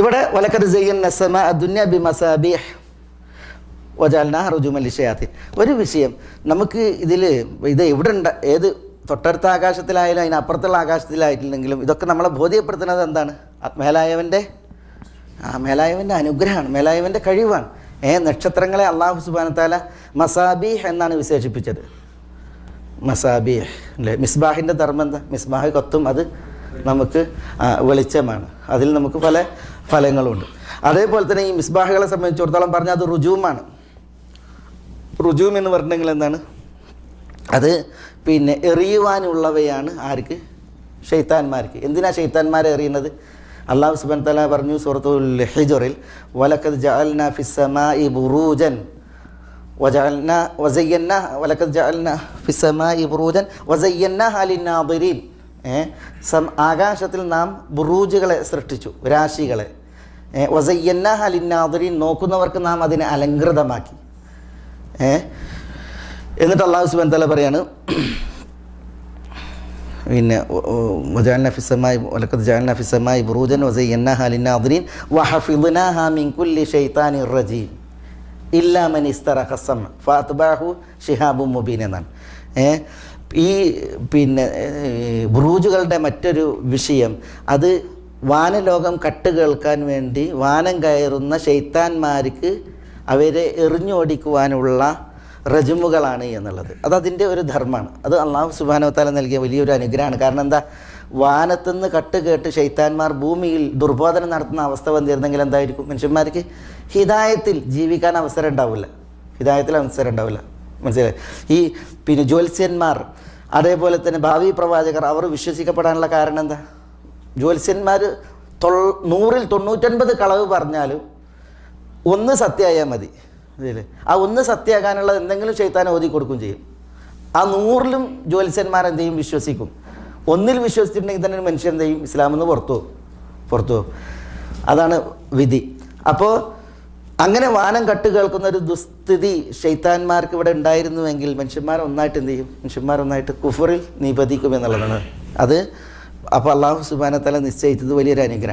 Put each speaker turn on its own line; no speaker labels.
ഇവിടെ വലക്കത് ചെയ്യുന്ന സമ ദുന്യ ബി മസാബിഹ് വജാലിന റുജുമലി ഷയാത്തി ഒരു വിഷയം നമുക്ക് ഇതിൽ ഇത് എവിടെ ഉണ്ട് ഏത് തൊട്ടടുത്ത ആകാശത്തിലായാലും അതിനപ്പുറത്തുള്ള ആകാശത്തിലായിട്ടില്ലെങ്കിലും ഇതൊക്കെ നമ്മളെ ബോധ്യപ്പെടുത്തുന്നത് എന്താണ്? മേലായവന്റെ ആ മേലായവന്റെ അനുഗ്രഹമാണ് മേലായവന്റെ കഴിവാണ്. ഏ നക്ഷത്രങ്ങളെ അള്ളാഹു സുബാനത്താല മസാബീഹ് എന്നാണ് വിശേഷിപ്പിച്ചത്. മസാബീഹ് അല്ലേ? മിസ്ബാഹിന്റെ ധർമ്മം എന്താ? മിസ്ബാഹ് കൊത്തും അത് നമുക്ക് വെളിച്ചമാണ്. അതിൽ നമുക്ക് പല ഫലങ്ങളുണ്ട്. അതേപോലെ തന്നെ ഈ മിസ്ബാഹുകളെ സംബന്ധിച്ചിടത്തോളം പറഞ്ഞാൽ അത് റുജൂമാണ്. റുജൂം എന്ന് പറഞ്ഞിട്ടുണ്ടെങ്കിൽ എന്താണ്? അത് പിന്നെ എറിയുവാനുള്ളവയാണ് ആർക്ക്? ഷെയ്ത്താന്മാർക്ക് എന്തിനാ ഷെയ്ത്താന്മാരെ എറിയുന്നത്? അള്ളാഹു സുബൻ തല പറഞ്ഞു സൂറത്തുൽ ഹിജറിൽ വലക്കത് ജഅൽന ഫിസ്സമായി ബുറൂജൻ വജഅൽന വലക്കത് ജഅൽന ഫിസ്സമായി ബുറൂജൻ വസയ്യന്ന സം ആകാശത്തിൽ നാം ബുറൂജുകളെ സൃഷ്ടിച്ചു രാശികളെ. വസയ്യന്ന ഹലിന്നാദുരി നോക്കുന്നവർക്ക് നാം അതിനെ അലങ്കൃതമാക്കി എന്നിട്ട് അള്ളാഹു സുബൻ തല പറയാണ് പിന്നെ വജാൻ നഫിസമായി ഒലക്കത്ത് ജാൻ നഫിസമായി ബുറൂജൻ വസയ്യന്ന ഹലിന്നാദുരീൻ വഹഫിദുന മിൻ കുല്ലി ഷൈത്താനി റജീം. ഇല്ലാ മൻ ഇസ്തറ ഹസം ഫാത്ബാഹു ഷിഹാബു മുബീൻ എന്നാണ്. ഈ പിന്നെ ബ്രൂജുകളുടെ മറ്റൊരു വിഷയം അത് വാനലോകം കട്ട് കേൾക്കാൻ വേണ്ടി വാനം കയറുന്ന ശൈത്താന്മാർക്ക് അവരെ എറിഞ്ഞോടിക്കുവാനുള്ള റജുമുകളാണ് എന്നുള്ളത്. അത് അതിന്റെ ഒരു ധർമ്മമാണ്. അത് അള്ളാഹു സുബാനവത്താല നൽകിയ വലിയൊരു അനുഗ്രഹമാണ്. കാരണം എന്താ? വാനത്തുനിന്ന് കട്ട് കേട്ട് ശൈത്താന്മാർ ഭൂമിയിൽ ദുർബോധനം നടത്തുന്ന അവസ്ഥ വന്നിരുന്നെങ്കിൽ എന്തായിരിക്കും മനുഷ്യന്മാർക്ക്? ഹിതായത്തിൽ ജീവിക്കാൻ അവസരം ഉണ്ടാവില്ല. ഹിതായത്തിൽ അവസരം ഉണ്ടാവില്ല. മനസ്സിലായി? ഈ പിന്നെ ജ്യോത്സ്യന്മാർ അതേപോലെ തന്നെ ഭാവി പ്രവാചകർ അവർ വിശ്വസിക്കപ്പെടാനുള്ള കാരണം എന്താ? ജ്യോത്സ്യന്മാർ തൊൾ നൂറിൽ തൊണ്ണൂറ്റൊൻപത് കളവ് പറഞ്ഞാലും ഒന്ന് സത്യമായാൽ മതി. മനസ്സിലെ ആ ഒന്ന് സത്യമാകാനുള്ളത് എന്തെങ്കിലും ചെയ്താൻ ഓതി കൊടുക്കും ചെയ്യും. ആ നൂറിലും ജ്യോത്സ്യന്മാർ എന്ത് ചെയ്യും? വിശ്വസിക്കും. ഒന്നിൽ വിശ്വസിച്ചിട്ടുണ്ടെങ്കിൽ തന്നെ ഒരു മനുഷ്യൻ എന്ത് ചെയ്യും? ഇസ്ലാമെന്ന് പുറത്തു പുറത്തു അതാണ് വിധി. അപ്പോൾ അങ്ങനെ വാനം കട്ട് കേൾക്കുന്ന ഒരു ദുസ്ഥിതി ഷെയ്ത്താന്മാർക്ക് ഇവിടെ ഉണ്ടായിരുന്നുവെങ്കിൽ മനുഷ്യന്മാർ ഒന്നായിട്ട് എന്ത് ചെയ്യും? മനുഷ്യന്മാർ ഒന്നായിട്ട് കുഫറിൽ നിപതിക്കും എന്നുള്ളതാണ്. അത് അപ്പോൾ അള്ളാഹു സുബാനത്തല നിശ്ചയിച്ചത് വലിയൊരു അനുഗ്രഹം.